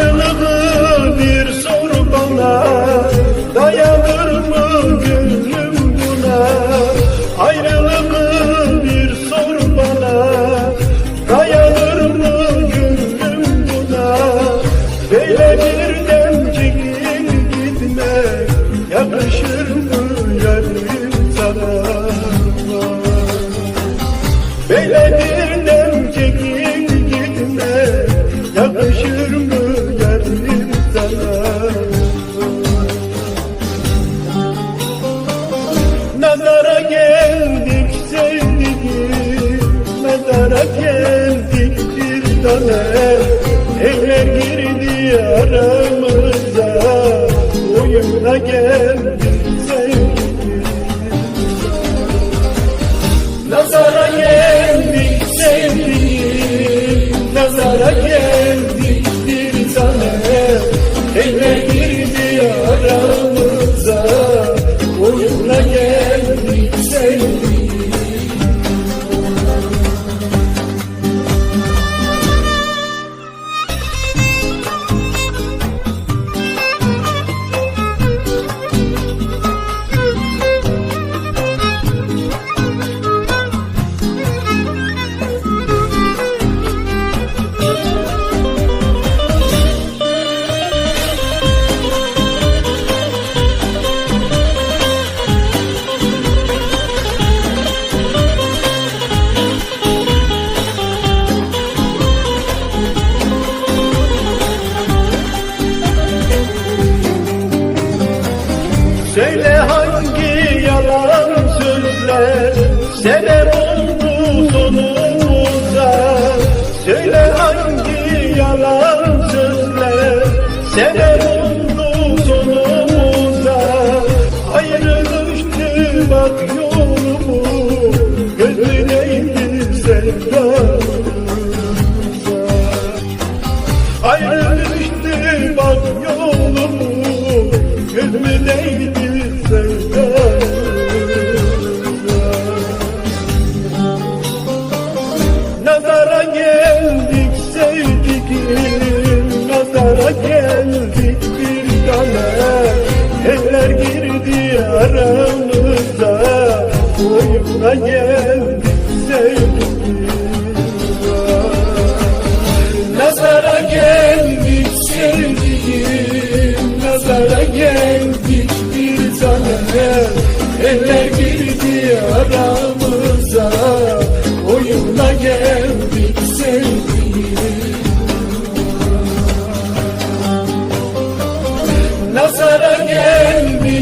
Ayrılığı bir sor bana. Dayanır mı gönlüm buna? Ayrılığı bir sor bana. Dayanır mı gönlüm buna? Böyle birden çekil gitme Yakışır mı yarım sana? Böyle birden çekil tane Eller girdi aramıza Oyuna geldik Söyle hangi yalan sözler sebep oldu sonumuza? Söyle hangi yalan sözler sebep oldu sonumuza? Ayrı düştü bak yolumu gözüneydi sevdamıza Ayrı Nazara geldik sevdiğim Nazara geldik bir tane. Eller girdi aramıza Oyuna geldik sevdiğim. Nazara geldik